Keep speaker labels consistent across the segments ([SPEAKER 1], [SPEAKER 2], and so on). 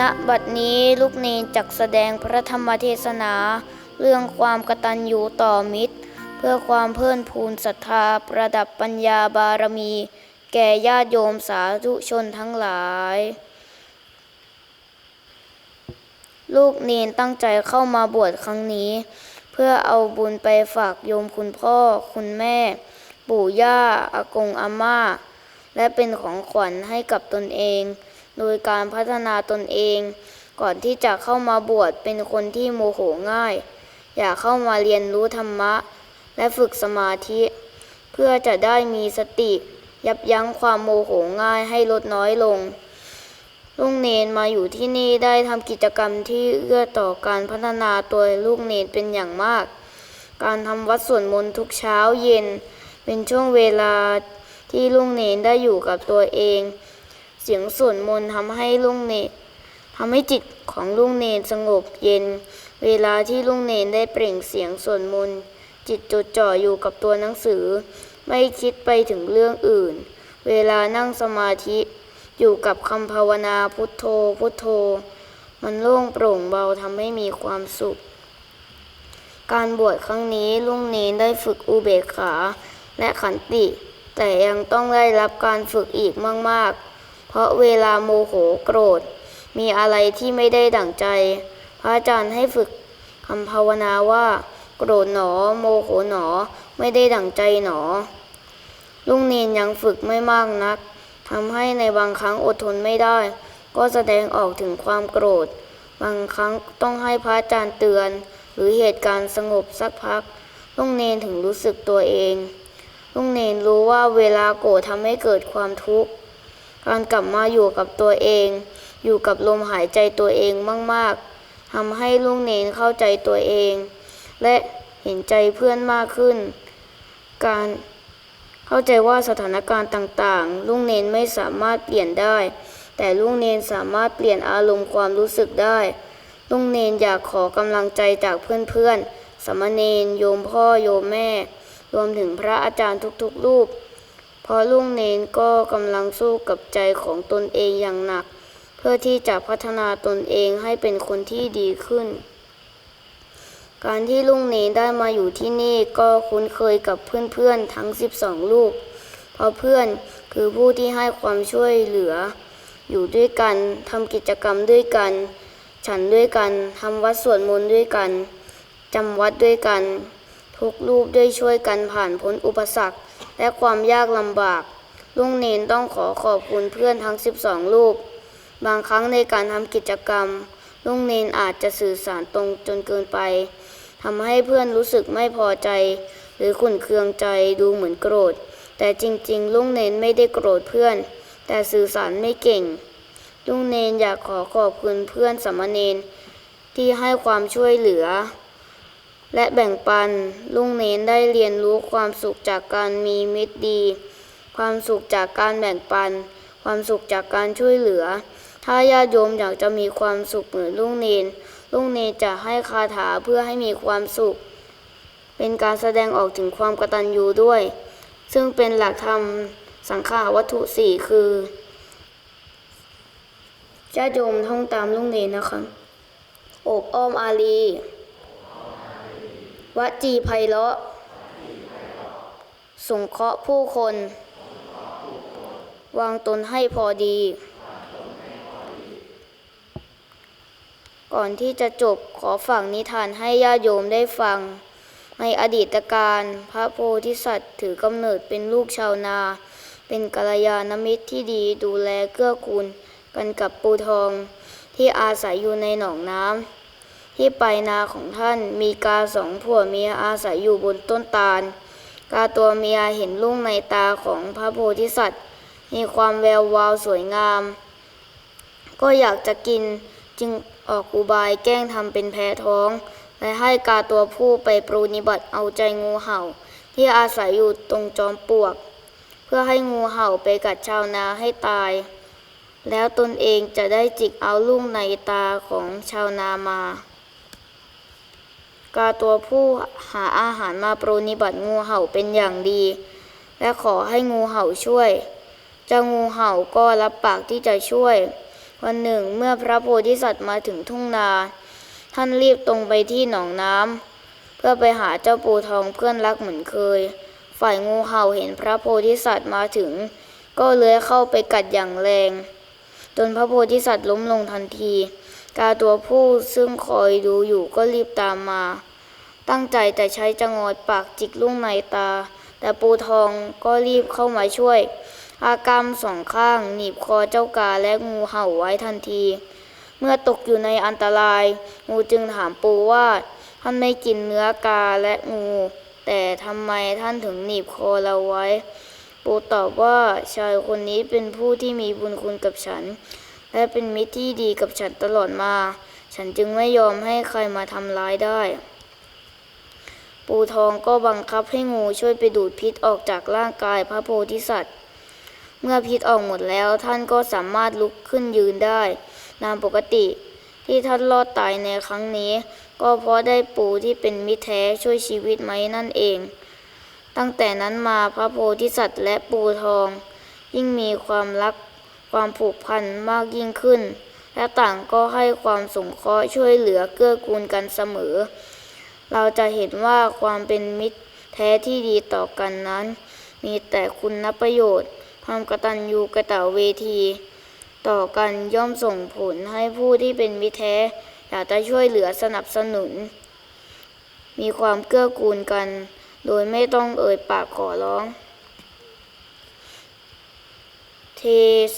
[SPEAKER 1] ณบัดนี้ลูกเนนจักแสดงพระธรรมเทศนา เรื่องความกตัญญูต่อมิตร เพื่อความเพิ่มพูนศรัทธาประดับปัญญาบารมี แก่ญาติโยมสาธุชนทั้งหลาย ลูกเนนตั้งใจเข้ามาบวชครั้งนี้ เพื่อเอาบุญไปฝากโยมคุณพ่อ คุณแม่ ปู่ย่าอากงอาม่า และเป็นของขวัญให้กับตนเอง โดยการพัฒนาตนเอง ก่อนที่จะเข้ามาบวชเป็นคนที่โมโหง่าย อยากเข้ามาเรียนรู้ธรรมะ และฝึกสมาธิ เพื่อจะได้มีสติ ยับยั้งความโมโหง่ายให้ลดน้อยลงลูกเนนมาอยู่ที่นี่ได้ทำกิจกรรมที่เอื้อต่อการพัฒนาตัวลูกเนนเป็นอย่างมาก การทำวัดสวดมนต์ทุกเช้าเย็น เป็นช่วงเวลาที่ลุงเนนได้อยู่กับตัวเอง เสียงสวดมนต์ทำให้ลุงเนนทำให้จิตของลุงเนนสงบเย็น เวลาที่ลุงเนนได้เปล่งเสียงสวดมนต์จิตจดจ่ออยู่กับตัวหนังสือ ไม่คิดไปถึงเรื่องอื่น เวลานั่งสมาธิอยู่กับคำภาวนาพุทโธพุทโธ มันโล่งโปร่งเบาทำให้มีความสุข การบวชครั้งนี้ลุงเนนได้ฝึกอุเบกขาและขันติ แต่ยังต้องได้รับการฝึกอีกมาก ๆ เพราะเวลาโมโหโกรธ มีอะไรที่ไม่ได้ดั่งใจ พระอาจารย์ให้ฝึกคำภาวนาว่า โกรธหนอ โมโหหนอ ไม่ได้ดั่งใจหนอ ลุงเนนยังฝึกไม่มากนักทำให้ในบางครั้งอดทนไม่ได้ ก็แสดงออกถึงความโกรธ บางครั้งต้องให้พระอาจารย์เตือน หรือเหตุการณ์สงบสักพักลุงเนนถึงรู้สึกตัวเองลุงเนนรู้ว่าเวลาโกรธทำให้เกิดความทุกข์ การกลับมาอยู่กับตัวเอง อยู่กับลมหายใจตัวเองมาก ๆทำให้ลุงเนนเข้าใจตัวเอง และเห็นใจเพื่อนมากขึ้น การเข้าใจว่าสถานการณ์ต่างๆ ลุงเนนไม่สามารถเปลี่ยนได้ แต่ลุงเนนสามารถเปลี่ยนอารมณ์ความรู้สึกได้ ลุงเนนอยากขอกำลังใจจากเพื่อนๆสามเณรโยมพ่อโยมแม่ รวมถึงพระอาจารย์ทุกๆรูป เพราะลุงเนนก็กำลังสู้กับใจของตนเองอย่างหนัก เพื่อที่จะพัฒนาตนเองให้เป็นคนที่ดีขึ้น การที่ลุงเนนได้มาอยู่ที่นี่ก็คุ้นเคยกับเพื่อนๆทั้ง 12 ลูก เพราะเพื่อนคือผู้ที่ให้ความช่วยเหลือ อยู่ด้วยกันทำกิจกรรมด้วยกัน ฉันด้วยกันทำวัดสวดมนต์ด้วยกันจำวัดด้วยกัน ทุกรูปได้ช่วยกันผ่านพ้นอุปสรรค และความยากลำบาก ลุงเนนต้องขอขอบคุณเพื่อนทั้ง 12 รูป บางครั้งในการทำกิจกรรม ลุงเนนอาจจะสื่อสารตรงจนเกินไปทำให้เพื่อนรู้สึกไม่พอใจ หรือขุ่นเคืองใจดูเหมือนโกรธ แต่จริงๆ ลุงเนนไม่ได้โกรธเพื่อน แต่สื่อสารไม่เก่ง ลุงเนนอยากขอขอบคุณเพื่อนสามเณรที่ให้ความช่วยเหลือ และแบ่งปันลุงเนนได้เรียนรู้ความสุขจากการมีมิตรดี ความสุขจากการแบ่งปัน ความสุขจากการช่วยเหลือ ถ้าญาติโยมอยากจะมีความสุขเหมือนลุงเนนลุงเนนจะให้คาถาเพื่อให้มีความสุข เป็นการแสดงออกถึงความกตัญญูด้วย ซึ่งเป็นหลักธรรมสังขาวัตถุสี่คือญาติโยมท่องตามลุงเนนนะคะโอบอ้อมอารี วจีไพเราะ สงเคราะห์ผู้คน วางตนให้พอดี ก่อนที่จะจบขอฝากนิทานให้ญาติโยมได้ฟัง ในอดีตการพระโพธิสัตว์ถือกำเนิดเป็นลูกชาวนา เป็นกัลยาณมิตรที่ดีดูแลเกื้อกูลกันกับปูทองที่อาศัยอยู่ในหนองน้ำ ที่ไปนาของท่านมีกาสองผัวเมียอาศัยอยู่บนต้นตาล กาตัวเมียเห็นลูกในตาของพระโพธิสัตว์ มีความแวววาวสวยงาม ก็อยากจะกินจึงออกอุบายแกล้งทำเป็นแพ้ท้องและให้กาตัวผู้ไปปรูนิบัติเอาใจงูเห่า ที่อาศัยอยู่ตรงจอมปลวก เพื่อให้งูเห่าไปกัดชาวนาให้ตาย แล้วตนเองจะได้จิกเอาลูกในตาของชาวนามา กาตัวผู้หาอาหารมาปรนนิบัติงูเห่าเป็นอย่างดี และขอให้งูเห่าช่วยเจ้างูเห่าก็รับปากที่จะช่วย วันหนึ่งเมื่อพระโพธิสัตว์มาถึงทุ่งนา ท่านรีบตรงไปที่หนองน้ำเพื่อไปหาเจ้าปูทองเพื่อนรักเหมือนเคย ฝ่ายงูเห่าเห็นพระโพธิสัตว์มาถึง ก็เลื้อยเข้าไปกัดอย่างแรง จนพระโพธิสัตว์ล้มลงทันที กาตัวผู้ซึ่งคอยดูอยู่ก็รีบตามมา ตั้งใจแต่ใช้จะงอยปากจิกลูกในตา แต่ปูทองก็รีบเข้ามาช่วย อากรรมสองข้างหนีบคอเจ้ากาและงูเห่าไว้ทันที เมื่อตกอยู่ในอันตราย งูจึงถามปูว่าท่านไม่กินเนื้อกาและงู แต่ทำไมท่านถึงหนีบคอเราไว้ ปูตอบว่าชายคนนี้เป็นผู้ที่มีบุญคุณกับฉัน และเป็นมิตรที่ดีกับฉันตลอดมา ฉันจึงไม่ยอมให้ใครมาทำร้ายได้ ปูทองก็บังคับให้งูช่วยไปดูดพิษออกจากร่างกายพระโพธิสัตว์ เมื่อพิษออกหมดแล้วท่านก็สามารถลุกขึ้นยืนได้ตามปกติที่ท่านรอดตายในครั้งนี้ ก็เพราะได้ปูที่เป็นมิตรแท้ช่วยชีวิตไหมนั่นเอง ตั้งแต่นั้นมาพระโพธิสัตว์และปูทอง ยิ่งมีความรัก ความผูกพันมากยิ่งขึ้น และต่างก็ให้ความสงเคราะห์ช่วยเหลือเกื้อกูลกันเสมอ เราจะเห็นว่าความเป็นมิตรแท้ที่ดีต่อกันนั้น มีแต่คุณประโยชน์ ความกตัญญูกะตเวที ต่อกันย่อมส่งผลให้ผู้ที่เป็นมิตรแท้อยากจะช่วยเหลือสนับสนุน มีความเกื้อกูลกัน โดยไม่ต้องเอ่ยปากขอร้อง เท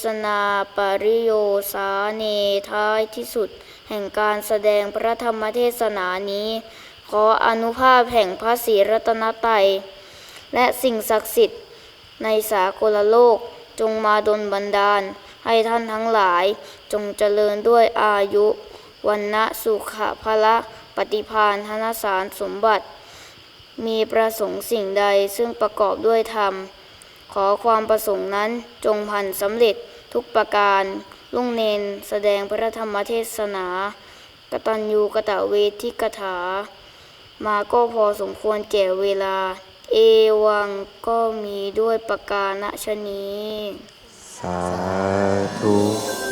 [SPEAKER 1] ศนาปริโยสาเนท้ายที่สุด แห่งการแสดงพระธรรมเทศนานี้ ขออนุภาพแห่งพระศรีรัตนตรัยและสิ่งศักดิ์สิทธิ์ในสากลโลกจงมาดลบันดาล ให้ท่านทั้งหลายจงเจริญด้วยอายุวันนะสุขะพละปฏิพานธนสารสมบัติ มีประสงค์สิ่งใดซึ่งประกอบด้วยธรรม ขอความประสงค์นั้นจงพันสำเร็จทุกประการ ลุงเนนแสดงพระธรรมเทศนากตัญญูกะตะเวทิกถา มาก็พอสมควรแก่เวลา เอวังก็มีด้วยประการณชนี้
[SPEAKER 2] สาธุ